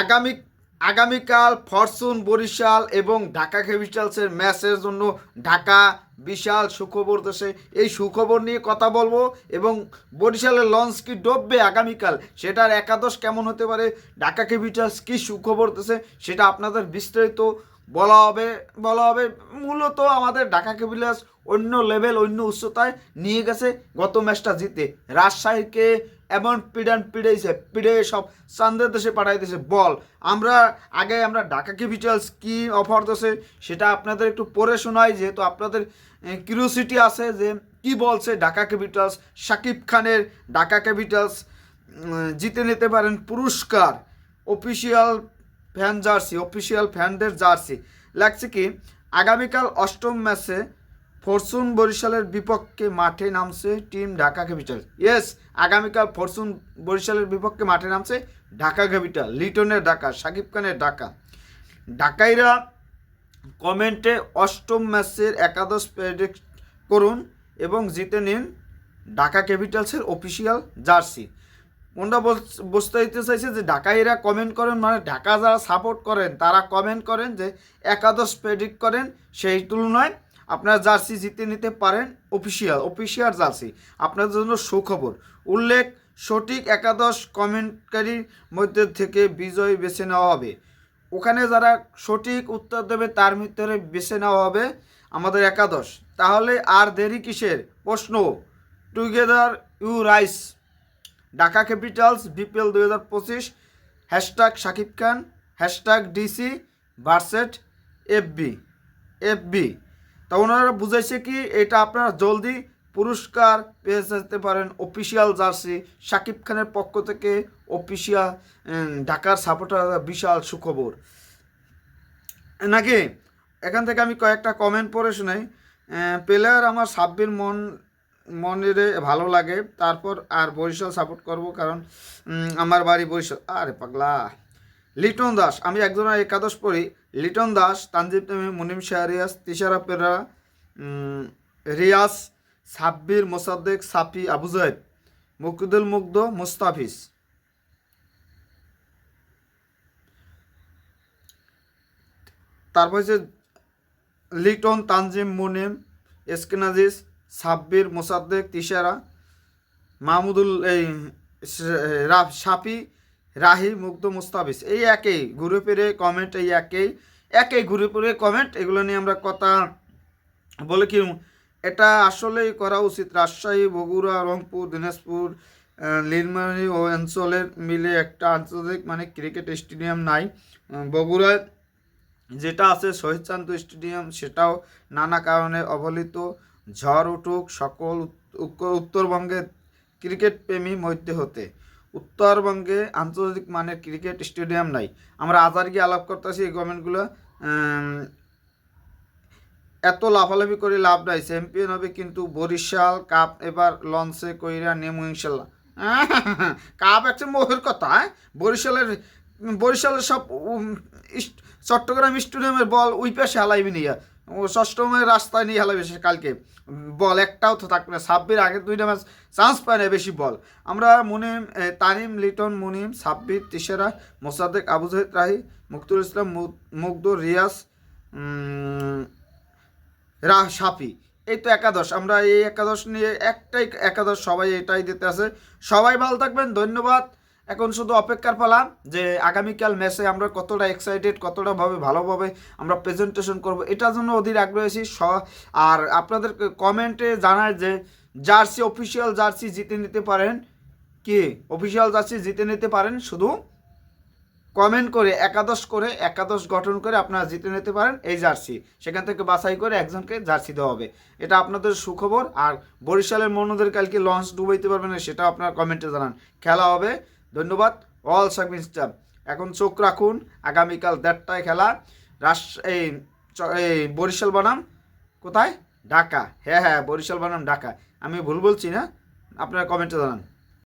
আগামী, আগামীকাল ফরচুন, বরিশাল এবং ঢাকা ক্যাপিটালসের ম্যাচের জন্য ঢাকা বিশাল সুখবর দেশে। এই সুখবর নিয়ে কথা বলব এবং বরিশালের লঞ্চ কি ডুববে আগামীকাল, সেটার একাদশ কেমন হতে পারে, ঢাকা ক্যাপিটালস কি সুখবর দেশে, সেটা আপনাদের বিস্তারিত বলা হবে বলা হবে। মূলত আমাদের ঢাকা ক্যাপিটালস অন্য লেভেল অন্য উচ্চতায় নিয়ে গেছে গত ম্যাচটা জিতে। রাজশাহীকে এমন পিডান পিড়েছে পিড়ে সব চান্দের দেশে পাঠাই দিয়েছে বল। আমরা আগে আমরা ঢাকা ক্যাপিটালস কি অফার দিয়েছে সেটা আপনাদের একটু পড়ে শোনাই, যেহেতু আপনাদের কিউরিওসিটি আছে যে কি বলছে ঢাকা ক্যাপিটালস। শাকিব খানের ঢাকা ক্যাপিটালস জিতে নিতে পারেন পুরস্কার, অফিসিয়াল ফ্যান জার্সি, অফিসিয়াল ফ্যানদের জার্সি। লাগছে কি, আগামীকাল অষ্টম ম্যাচে ফরচুন বরিশালের বিপক্ষে মাঠে নামছে টিম ঢাকা ক্যাপিটাল ইয়েস আগামীকাল ফরচুন বরিশালের বিপক্ষে মাঠে নামছে ঢাকা ক্যাপিটাল লিটনের ঢাকা, সাকিব খানের ঢাকা। ঢাকাইরা কমেন্টে অষ্টম ম্যাচের একাদশ প্রেডিক্ট করুন এবং জিতে নিন ঢাকা ক্যাপিটালসের অফিসিয়াল জার্সি ওনারা বুঝতে দিতে চাইছে যে ঢাকাইরা কমেন্ট করেন মানে ঢাকা যারা সাপোর্ট করেন, তারা কমেন্ট করেন যে একাদশ প্রেডিক্ট করেন সেই তুলনায় আপনারা জার্সি জিতে নিতে পারেন অফিসিয়াল অফিসিয়াল জার্সি। আপনাদের জন্য সুখবর। উল্লেখ, সঠিক একাদশ কমেন্টকারীর মধ্যে থেকে বিজয় বেছে নেওয়া হবে। ওখানে যারা সঠিক উত্তর দেবে, তার ভিতরে বেছে নেওয়া হবে আমাদের একাদশ। তাহলে আর দেরি কিসের? প্রশ্ন, together you rise, Dhaka capitals, BPL দুই হাজার পঁচিশ, hashtag Shakib Khan, hashtag DC versus FB FB তা ওনারা বুঝাইছে কি, এটা আপনারা জলদি পুরস্কার পেয়ে যেতে পারেন অফিসিয়াল জার্সি। সাকিব খানের পক্ষ থেকে অফিসিয়াল ঢাকার সাপোর্টার বিশাল সুখবর। নাকি এখান থেকে আমি কয়েকটা কমেন্ট পড়ে শোনাই। প্লেয়ার আমার সাব্বির মন, মনের ভালো লাগে, তারপর আর বরিশাল সাপোর্ট করব কারণ আমার বাড়ি বরিশাল। আরে পাগলা। লিটন দাস, আমি একজনের একাদশ পড়ি লিটন দাস, তানজিব তেমি, মুনিম শাহরিয়াস, তিশারা পেরা রিয়াজ, সাব্বির, মোসাদ্দেক, সাফি, আবু জাহেদ মুকুদুল মুগ্ধ, মুস্তাফিজ। তারপর হচ্ছে লিটন, তানজিম, মুনিম এসকেনাজিস সাব্বির, মোসাদ্দেক, তিশারা, মাহমুদুল, এই সাফি রাহি মুগ্ধ মুস্তাফিজ। এই একই ঘুরে ফিরে কমেন্ট এই একই একই ঘুরে ফিরে কমেন্ট এগুলো নিয়ে আমরা কথা বলে কি এটা আসলেই করা উচিত। রাজশাহী বগুড়া রংপুর দিনাজপুর আহ, নীলমারি ও অঞ্চলের মিলে একটা আন্তর্জাতিক মানে ক্রিকেট স্টেডিয়াম নাই। বগুড়ায় যেটা আছে শহীদ চান্দু স্টেডিয়াম সেটাও নানা কারণে অবহেলিত ঝড় উঠুক সকল উত- উত্তর- উত্তরবঙ্গের ক্রিকেট প্রেমী মধ্যে হতে। উত্তরবঙ্গে আন্তর্জাতিক মানের ক্রিকেট স্টেডিয়াম নাই। আমরা আজার গিয়ে আলাপ করতেছি এই গভর্নমেন্টগুলো এত লাফালাফি করে লাভ নাই, চ্যাম্পিয়ন হবে কিন্তু বরিশাল কাপ এবার লঞ্চে কইরা নেমু ইনশাল্লাহ। কাপ একটা মোহের কথা হ্যাঁ? বরিশালের বরিশালের সব চট্টগ্রাম স্টেডিয়ামের বল ওই পাশে হালাইবি নিয়ে ও ষষ্ঠমের রাস্তায় নিয়ে হালাইবে সে কালকে। বল একটাও তো থাকবে না। সাব্বির আগের দুইটা ম্যাচ চান্স পায় না বেশি বল। আমরা মুনিম তানিম লিটন মুনিম সাব্বির তিসেরা মোসাদ্দেক আবু জাহিদ রাহি মুক্তুল ইসলাম মুগ্ধ রিয়াজ উম, রা সাফি এই তো একাদশ। আমরা এই একাদশ নিয়ে একটাই একাদশ সবাই এটাই দিতে আছে। সবাই ভালো থাকবেন। ধন্যবাদ। এখন শুধু অপেক্ষার পালা যে আগামীকাল ম্যাচে আমরা কতটা এক্সাইটেড কতটা ভাবে ভালোভাবে আমরা প্রেজেন্টেশন করব, এটার জন্য অধীর আগ্রহী স- আর আপনাদের কমেন্টে জানায় যে জার্সি অফিসিয়াল জার্সি জিতে নিতে পারেন কি? অফিসিয়াল জার্সি জিতে নিতে পারেন শুধু কমেন্ট করে, একাদশ করে, একাদশ গঠন করে আপনারা জিতে নিতে পারেন এই জার্সি সেখান থেকে বাছাই করে একজনকে জার্সি দেওয়া হবে। এটা আপনাদের সুখবর। আর বরিশালের মনোদের কালকে লঞ্চ ডুবাইতে পারবেন সেটা আপনার কমেন্টে জানান। খেলা হবে ধন্যবাদ। অল সার্ভিস স্টাফ এখন চোখ রাখুন, আগামীকাল দেড়টায় খেলা। রাশ এই এই বরিশাল বনাম। কোথায়? ঢাকা। হ্যাঁ হ্যাঁ বরিশাল বনাম, ঢাকা। আমি ভুল বলছি না। আপনারা কমেন্টে জানান।